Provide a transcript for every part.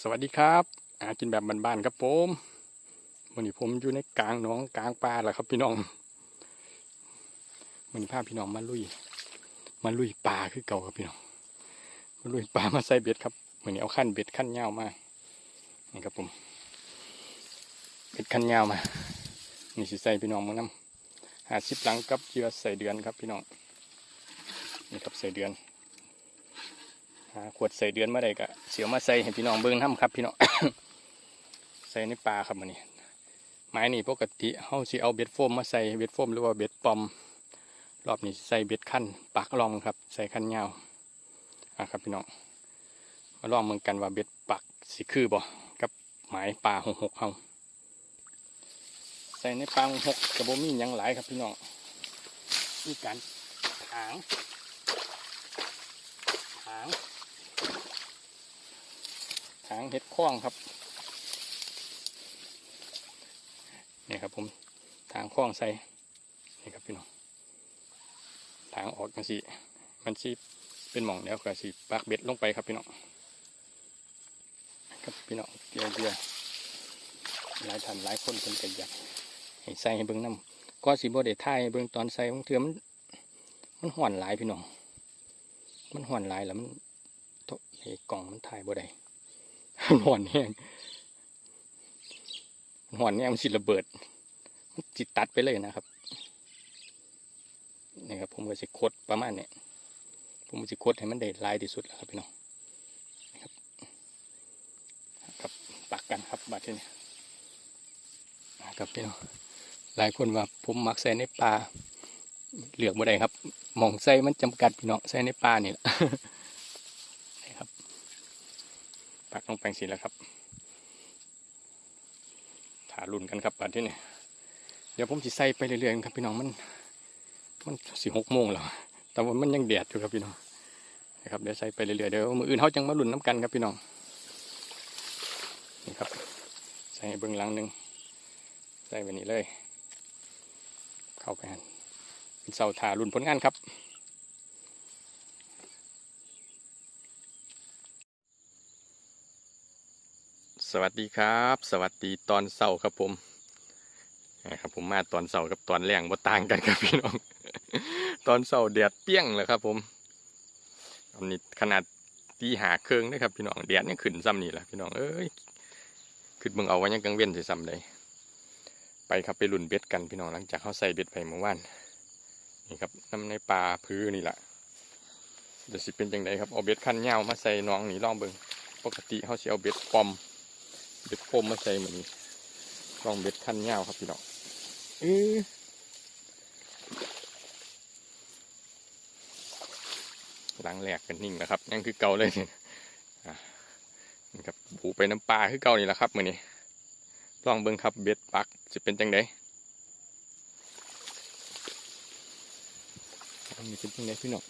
สวัสดีครับอากินแบบบ้านๆครับผมวันนี้ผมอยู่ในกลางหนองกลางป่าแหละครับพี่น้องวันนี้พาพี่น้องมาลุย มาลุยป่าคือเก่าครับพี่น้องมาลุยป่ามาใส่เบ็ดครับวันนี้เอาขั้นเบ็ดขั้นยาวมานี่ครับผมเบ็ดขั้นยาวมานี่สิใส่พี่น้องมาน้ำหาสิบหลังกับเหยื่อใส่เดือนครับพี่น้องนี่ครับใส่เดือน หาขวดใส่เดือนมื่อใดก็เสียวมาใส่ให้พี่น้องเบิ้งน้ำครับ พี่น้องใส่ในปลาครับมันนี่ไม้นี่ปกติเฮาสิเอาเบ็ดโฟมมาใส่เบ็ดโฟมหรือว่าเบ็ดปอม รอบนี้ใส่เบ็ดขั้นปากลองครับ ใส่ขั้นยาวอะครับพี่น้องมาลองเมืองกันว่าเบ็ดปักสิคือบ่กับหมายปลาหกหกเฮาใส่ในปลาหกหกกระโบมีหยังหลายครับพี่น้องมีการถางถาง ถางเห็ดข้องครับนี่ครับผมทางข้องใส่นี่ครับพี่น้องทางออกกันสิมันสิเป็นหม่องแล้วก็สิปักเบ็ดลงไปครับพี่น้องครับพี่น้องเกลือเกลือหลายท่านหลายคนเป็นกันอยากให้ใส่ให้เบิ่งน้ำก็สิบ่ได้ท่ายเบิ่งตอนใส่ของเถื่อมันมันห่อนหลายพี่น้อง มันห่อนหลายแล้วมันโถ่ไอ้กล่องมันถ่ายบ่ได้ มันหอนแห้งหอนแห้งมันสิระเบิดมันจิตตัดไปเลยนะครับนี่ครับผมก็สิโคดประมาณนี้ผมก็สิโคดให้มันได้ลายที่สุดแล้วครับพี่น้องนะครับครับปักกันครับบาดที่นี่ครับพี่น้องหลายคนว่าผมมักใส่ในปลาเหลือกบ่ได้ครับมองใส่มันจำกัดพี่น้องใส่ในปลานี่แหละ ปักลงแปลงสีแล้วครับถารุ่นกันครับบัดที่นี่เดี๋ยวผมจะใส่ไปเรื่อยๆครับพี่น้องมัน มันสี่หกโมงแล้วแต่ว่ามันยังแดดอยู่ครับพี่น้องนะครับเดี๋ยวใส่ไปเรื่อยๆเดี๋ยวมืออื่นเขาจังมาลุ่นน้ำกันครับพี่น้องนี่ครับ ใส่เบื้องหลังหนึ่งใส่ไปนี้เลย เข้าไปหันเป็นเสาถารุ่นผลงานครับ สวัสดีครับ สวัสดีตอนเสาร์ครับผมนะครับผมมาตอนเสาร์กับตอนแรงบ่ต่างกันครับพี่น้อง ตอนเสาร์แดดเปรี้ยงเลยครับ ผมอันนี้ขนาดตีหาเครื่องนะครับ พี่น้องแดดยังขึ้นซ้ำนี่แหละพี่น้องเอ้ยขึ้นเบิ่งเอาไว้ยังกังเว้นสิซ้ำเลยไปครับไปลุ่นเบ็ดกันพี่น้องหลังจากเขาใส่เบ็ดไปเมื่อวานนี่ครับน้ำในปลาพื้นนี่แหละเดี๋ยวสิเป็นจังไดครับเอาเบ็ดขั้นยามาใส่น้องนี่ลองเบิ่งปกติเขาสิเอาเบ็ดปอม เบ็ดโฟมมาใส่เหมือนลองเบ็ดขั้นยาวครับพี่น้องเออหลังแหลกกันนิ่งแล้วครับยังคือเก่าเลยนี่อะนี่ครับผูไปน้ำปลาคือเก่านี่แหละครับมือนี้ลองเบิ่งครับเบ็ดปักจะเป็นจังไดอันนี้เป็นจังไดพี่น้อง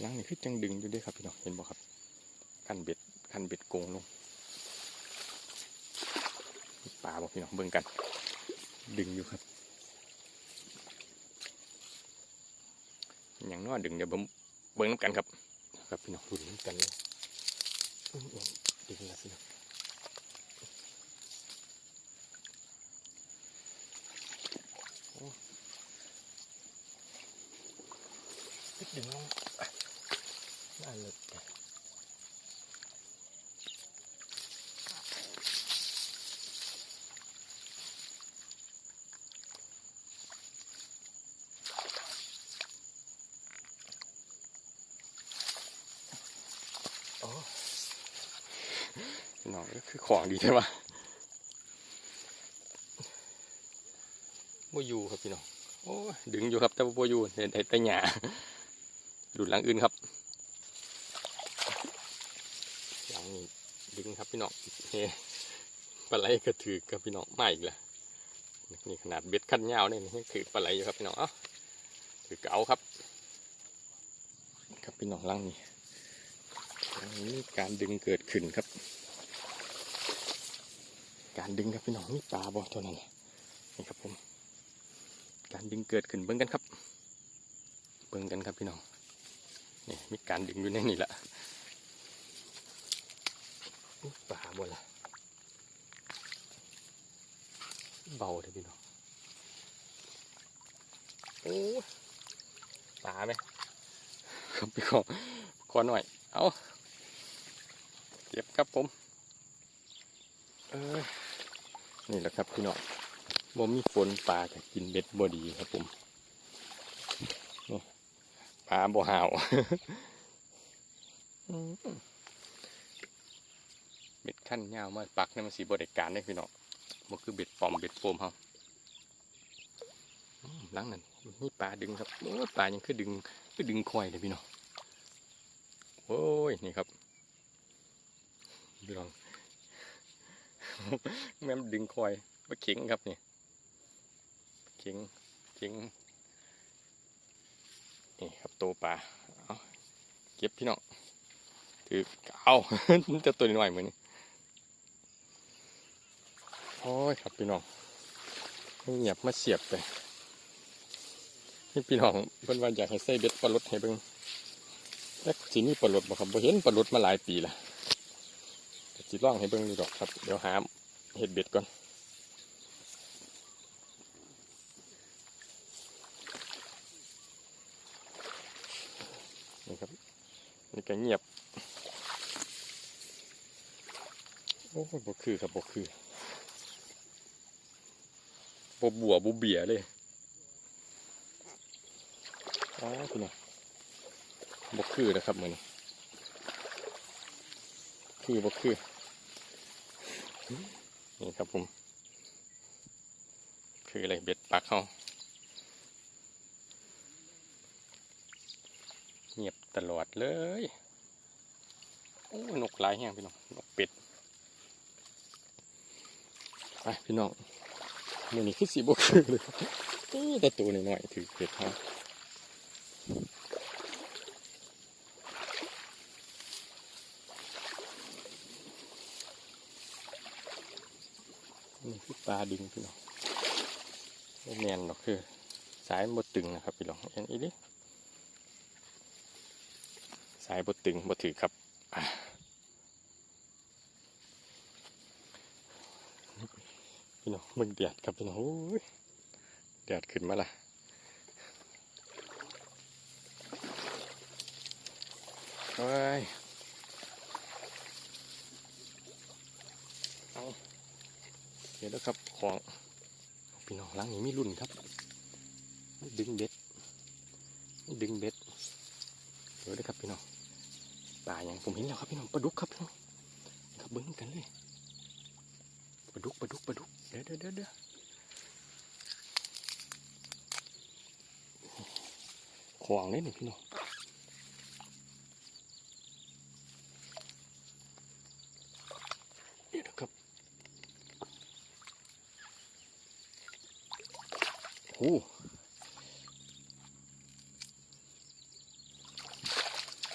หลังนี่คือจังดึงอยู่ด้วยครับพี่น้องเห็นบ่ครับคันเบ็ดคันเบ็ดโกงลง ปลาบอก พี่น้องเบิ่งกัน ดึงอยู่ครับอย่างน้อยดึงเดี๋ยวผมเบิ่งน้ำกันครับ ครับพี่น้องรุ่นน้ำกันเลยดึงแล้วพี่น้องโอ้ดึงลงน่าเลิศจ้ะ โอ้พี่น้อง คือของดีใช่ปะบ่อยู่ครับพี่น้อง โอ้ยดึงอยู่ครับแต่ว่าบ่อยู่เห็นแต่แต่หญ้าดูดหลังอื่นครับ หลังนี้ดึงครับพี่น้องเฮ้ปลาไหลกระถือกับพี่น้องมาอีกแล้วนี่ขนาดเบ็ดขั้นยาวเนี่ยนี่คือปลาไหลอยู่ครับพี่น้อง เอ้าถือเก๋าครับ ครับพี่น้องหลังนี้มีการดึงเกิดขึ้นครับ การดึงครับพี่น้องมีปลาบ่ตัวนั้นนี่ครับผม การดึงเกิดขึ้นเบิ่งกันครับ เบิ่งกันครับพี่น้องนี่มีการดึงอยู่ในนี่แหละป่าบ่ละเบาเลยพี่น้องโอ้ป่าไหมครับพี่ขอขอหน่อย เอาเก็บครับผม เออ นี่แหละครับพี่น้องบ่มีฝนปลาก็กินเบ็ดบ่ดีครับผมปลาบ่หาวเบ็ดขั้นยาวมากปักนี่มันสีบริการได้พี่น้องมันคือเบ็ดปอมเบ็ดโฟมเขาอืมหลังนั้นนี่ปลาดึงครับปลายังคือดึงคือดึงคอยเลยพี่น้องโอ้ยนี่ครับพี่น้อง แม่มดึงคอยมาเข็งครับนี่เข็งเข็งนี่ครับตัวปลาเอาเก็บพี่น้องถือเอาจะตัวน้อยเหมือนนี่โอ้ยครับพี่น้องเงียบมาเสียบไปนี่พี่น้องเพิ่นว่าอยากให้ใส่เบ็ดปลาลดให้เบิ่งแต่สีนี้ปลาลดบ่ครับบ่เห็นปลาลดมาหลายปีและแต่ สิลองให้เบิ่งดูดอกครับ เดี๋ยวหาเห็ดเบ็ดก่อนนี่ครับนี่ก็เงียบ โอ้ยบ่คือครับบ่คือบบัวบ่เบียเลยอ๋อคุณน่ะบ่คือนะครับเหมือนคือบ่คือ นี่ครับผม คืออะไรเบ็ดปักเขาเงียบตลอดเลย โอ้นกหลายแห้งพี่น้อง นกเป็ดไปพี่น้องมือนี้คือสีบกคือเลยนี่แต่ตัวหน่อยๆถือเป็ดเขา ปลาดึงพี่น้องแมนหรอกคือ สายบดตึงนะครับพี่น้องเอ็นอีดิสายบดตึงบดถือครับพี่น้องมึงเดือดครับพี่น้องโอ้ยเดือดขึ้นมาละเฮ้ยเอา ดี๋ยวนะครับของพี่น้องล้างนี้มีรุ่นครับ ดึงเบ็ด ดึงเบ็ดเดี๋ยวนะครับพี่น้องป่าอย่างผมเห็นแล้วครับพี่น้องปลาดุกครับพี่น้องครับเบิ้งกันเลยปลาดุกปลาดุกปลาดุกเดี๋ยวเดี๋ยวเดี๋ยวเดี๋ยวขวางเลยนี่พี่น้องเดี๋ยวนะครับโอ้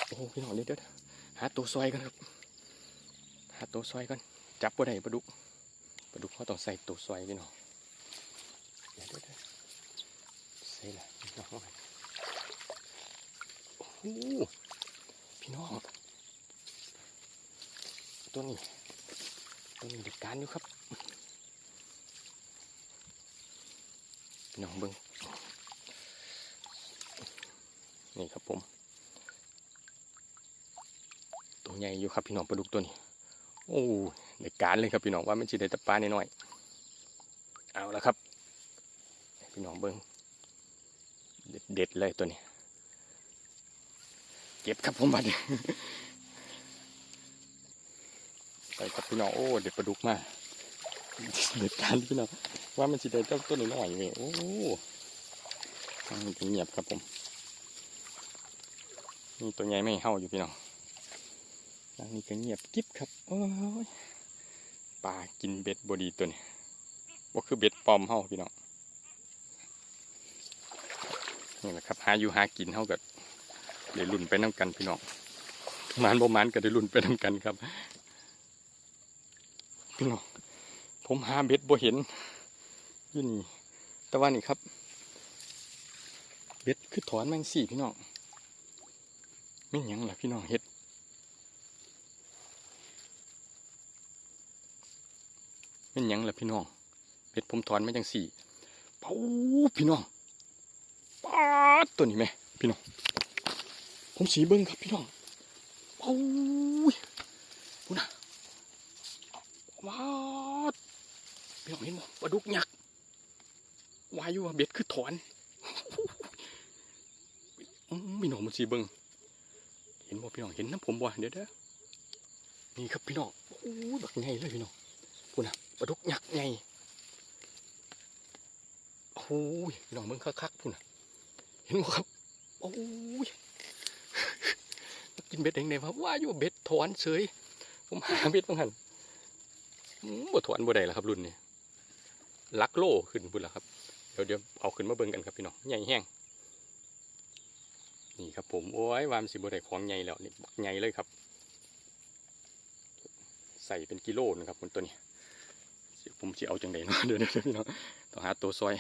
โอ้โหพี่น้องเดี๋ยวเดี๋ยวหาตัวซอยกันครับ หาตัวซอยกัน จับปลาได้ปลาดุกปลาดุกเขาต้องใส่ตัวซอยพี่น้องเดี๋ยวเดี๋ยวใส่ละพี่น้องโอ้โหพี่น้องตัวนี้ตัวนี้เด็กการอยู่ครับพี่น้องเบิ้งนี่ครับผม ตัว ใหญ่อยู่ครับพี่น้องปลาดุกตัวนี้ โอ้ในการเลยครับพี่น้องว่ามันจะได้ตะปลาหน่อยๆเอาละครับ พี่น้องเบิ้งเด็ดเด็ดๆเลยตัวนี้ เก็บครับผมบัดนี้ไปครับพี่น้องโอ้เด็ดปลาดุกมากเด็ดการพี่น้องว่ามันจะได้เจ้าตัวน้อยๆนี่โอ้ทางนี้ก็เงียบครับผมนี่ตัวใหญ่ไม่เห่าอยู่พี่น้อง ทางนี้ก็เงียบกิ๊บครับโอ้ยปลากินเบ็ดบดีตัวนี้ว่าคือเบ็ดปลอมเฮาพี่น้องนี่แหละครับหาอยู่หากินเฮากับเดี๋ยวลุ่นไปน้ำกันพี่น้องมันบ่มันก็ได้ลุ่นไปน้ำกันครับ พี่น้องผมหาเบ็ดบ่เห็นยู่นี่แต่ว่านี่ครับ เบ็ดคือถอนแมงสี่พี่น้องไม่หยังล่ะพี่น้องเฮ็ด เป็นหยังล่ะพี่น้องเบ็ดผมถอนมาจังสี่เผาพี่น้องปาดตัวนี้ไหมพี่น้อง ผมสีเบิ้งครับพี่น้องเผาพูนะว้าพี่น้องเห็นบ่ปลาดุกยักษ์วายอยู่ว่าเบ็ดคือถอนพี่น้องมันสีเบิ้งเห็นบ่พี่น้องเห็นน้ำผมบ่เดี๋ยวเด้อนี่ครับพี่น้องโอ้ยบักใหญ่เลยพี่น้องพูนะ ปลาดุกยักษ์ใหญ่โอ้ยพี่น้องเบิ้งคักๆพูนะเห็นบ่ครับโอ้ยกินเบ็ดเองเนี่ยครับว่าอยู่เบ็ดถอนเฉยผมหาเบ็ดบางหันอืมบ่ถอนบ่ได้แล้วครับรุ่นนี้ลักโลขึ้นพุ่นแล้วครับเดี๋ยวเดี๋ยวเอาขึ้นมาเบิ่งกันครับพี่น้องใหญ่แห้งนี่ครับผมโอ้ยวามสิบ่ได้ของใหญ่แล้วนี่บักใหญ่เลยครับ ใส่เป็นกิโลนะครับคนตัวนี้ ผมสิเอาจังไดเนาะเดี๋ยวเดี๋ยวพี่น้องต้องหาตัวซอย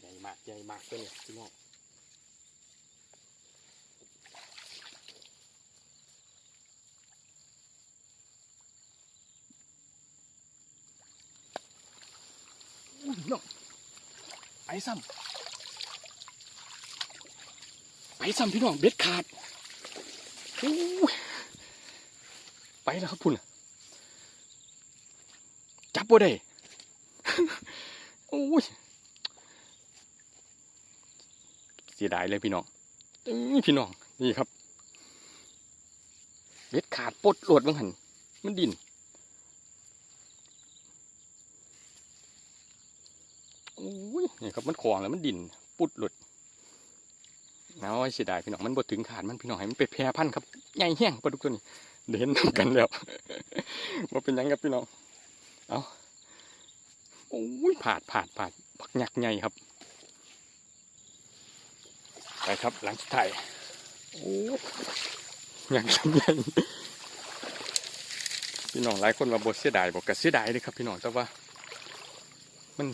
ใหญ่มากใหญ่มากตัวนี้พี่น้องน้องไปซ้ำไปซ้ำพี่น้องเบ็ดขาดไปแล้วครับพุ่นน่ะ บบ่ได้โอ้ยเสียดายเลยพี่น้องพี่น้องนี่ครับเบ็ดขาดปดโหลดบังหันมันดินโอ้ยนี่ครับมันขวางแล้วมันดินปุดหลุดน้อยเสียดายพี่น้องมันบ่ถึงขาดมันพี่น้องให้มันไปแพร่พันธุ์ครับใหญ่แห้งปลาดุกตัวนี้เดี๋ยวเห็นกันแล้วว่าเป็นยังครับพี่น้องเอา โอ้ยผาดผาดผาดบักหยักใหญ่ครับไปครับหลังสุดท้ายโอ้หยักใหญ่พี่น้องหลายคนว่าบ่เสียดายบอกก็เสียดายเลยครับพี่น้องแต่ว่า มัน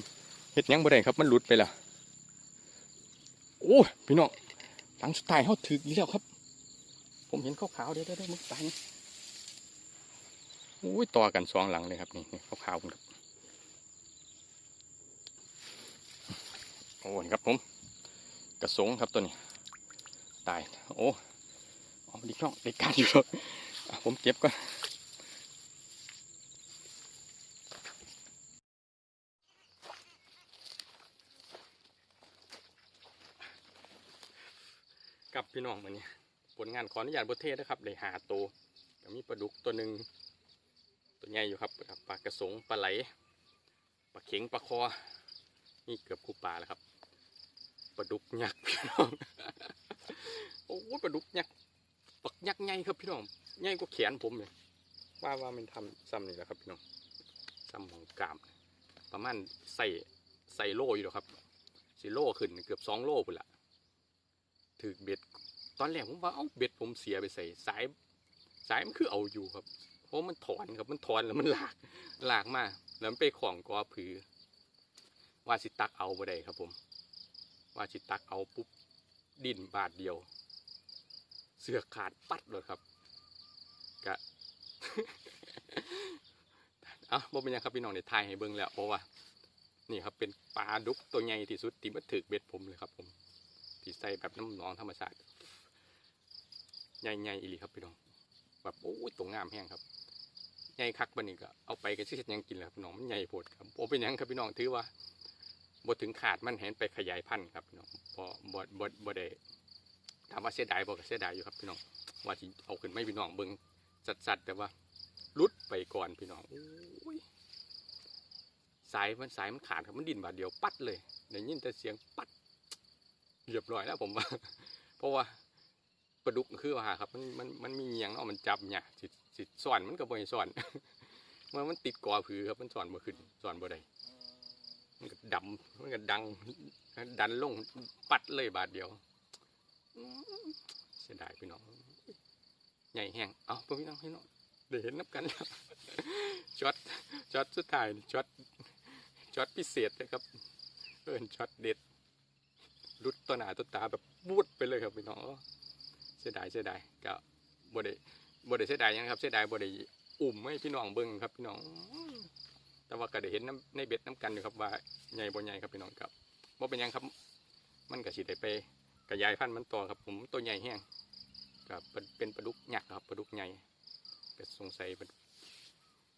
เฮ็ดยังบ่ได้ครับ มันหลุดไปละโอ้ยพี่น้องหลังสุดท้ายเขาถึกอีกแล้วครับ ผมเห็นขาวๆเดี๋ยวเดี๋ยวเดี๋ยวมึงตายโอ้ยต่อกันสองหลังเลยครับนี่ขาวๆครับ อ้นี่ครับผมกระสงครับตัวนี้ ตายโอ้อาดิน้องเด็กการอยู่ครับผมเก็บก่อนกับพี่น้องมาเนี่ยผลงานขออนุญาตบทเทศนะครับได้หาตัวก็มีปลาดุกตัวหนึ่งตัวใหญ่อยู่ครับปลากระสงปลาไหลปลาเข็งปลาคอนี่เกือบคู่ปลาแล้วครับ ปลาดุกยักษ์พี่น้อง โอ้ปลาดุกยักษ์ปักยักษ์ใหญ่ครับพี่น้องใหญ่กว่าแขนผมเลยว่าว่ามันทำซ้ำนี่แหละครับพี่น้องซ้ำของกาม ประมาณใส่ใส่โล่อยู่หรอครับสิโล่ขึ้นเกือบสองโล่พุ่นละถือเบ็ด ตอนแรกผมว่าเอ้าเบ็ดผมเสียไปใส่สายสายมันคือเอาอยู่ครับ เพราะมันถอนครับ มันถอนแล้วมันหลากหลากมาแล้วมันไปของกอผือ ว่าสิตักเอาบ่ได้ครับผม ว่าสิตักเอาปุ๊บดินบาทเดียว เสือกขาดปัดเลยครับกะเอ้าบ่เป็นยังครับพี่น้องในไทยให้เบิ่งแล้วเพราะว่านี่ครับเป็นปลาดุกตัวใหญ่ที่สุดที่มาถึกเบ็ดผมเลยครับผมที่ใส่แบบน้ำหนองธรรมชาติใหญ่ๆอีหลีครับพี่น้องแบบโอ้ยตัวงามแห้งครับใหญ่คักบันนี้ก็เอาไปก็สิเฮ็ดยังกินแหล้วพี่น้องมันใหญ่โพดครับโอ้เป็นยังครับพี่น้องถือว่า บ่ถึงขาดมันเห็นไปขยายพันธุ์ครับพี่น้องบ่บ่บ่บ่ได้ถามว่าเสียดายบ่ก็เสียดายอยู่ครับพี่น้องว่าสิเอาขึ้นไม่พี่น้องเบิ่งสัดๆแต่ว่ารุดไปก่อนพี่น้องโอ้ยสายมันสายมันขาดครับมันดินบาดเดียวปัดเลยได้ยินแต่เสียงปัดเรียบร้อยแล้วผมว่า เพราะว่าปลาดุกคือว่าครับ มันมันมันมีเงียงเนาะมันจับเนี่ยสิสิสอนมันก็บ่ให้สอนมื่อมันติดกอผือครับมันสอนบ่ขึ้นสอนบ่ได้ มันก็ดำมันก็ดัง ดันลงปัดเลยบาทเดียวเสียดายพี่น้องใหญ่แห้งเอาพี่น้องพี่น้องได้เห็นนับกันแล้วช็อตช็อตสุดท้ายช็อตช็อตพิเศษเลยครับเอินช็อตเด็ดรุดตัวหนาตัวตาแบบบูดไปเลยครับพี่น้องเสียดายเสียดายก็บ่ได้บ่ได้เสียดายยังครับเสียดายบ่ได้อุ่มให้พี่น้องเบิ่งครับพี่น้อง แต่ว่าก็ได้เห็นน้ำในเบ็ดน้ำกันอยู่ครับว่าใหญ่บ่ใหญ่ครับพี่น้องครับว่าเป็นยังครับ มันก็สิได้ไปกระยายพันธุ์มันต่อครับผมตัวใหญ่แห้งกับเป็นปลาดุกยักครับปลาดุกใหญ่ก็สงสัย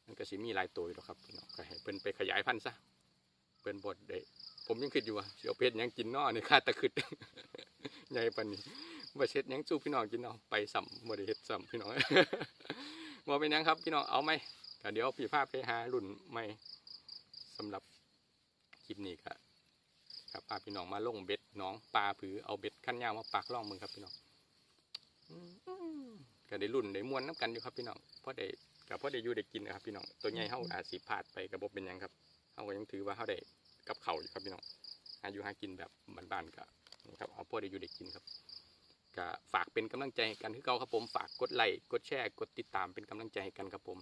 มันก็สิมีหลายตัวอยู่หรอกครับพี่น้องก็ให้เพิ่นไปขยายพันธุ์ซะเพิ่นบดได้ผมยังคิดอยู่ว่าเสียวเพชรยังกินน้อนี่ค่าตะขึ้ดใหญ่ปานนี้บ่เช็ดยังสู้พี่น้องกินเอาไปสัมบ่ได้เฮ็ดสัมพี่น้องบ่เป็นยังครับพี่น้องเอาไหม ก็เดี๋ยวพี่ภาพไปหารุ่นใหม่สำหรับคลิปนี้ก็ครับพาพี่น้องมาลงเบ็ดน้องปลาผือเอาเบ็ดขั้นยาวมาปักล่องมึงครับพี่น้องอก็ได้รุ่นได้มวนน้ำกันอยู่ครับพี่น้องเพราะได้กับเพราะได้อยู่ได้กินนะครับพี่น้องตัวใหญ่เฮาอาจสิพาดไปกับ่เป็นยังครับเฮาก็ยังถือว่าเฮาได้กับเข่าอยู่ครับพี่น้องหาอยู่หากินแบบบ้านๆก็นี่ครับเอาพอได้อยู่ได้กินครับก็ฝากเป็นกำลังใจให้กันคือเก่าครับผมฝากกดไลค์กดแชร์กดติดตามเป็นกำลังใจให้กันครับผม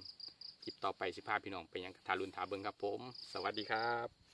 ลิปต่อไปสิพาพี่น้องไปยังทารุนทาเบิงครับผม สวัสดีครับ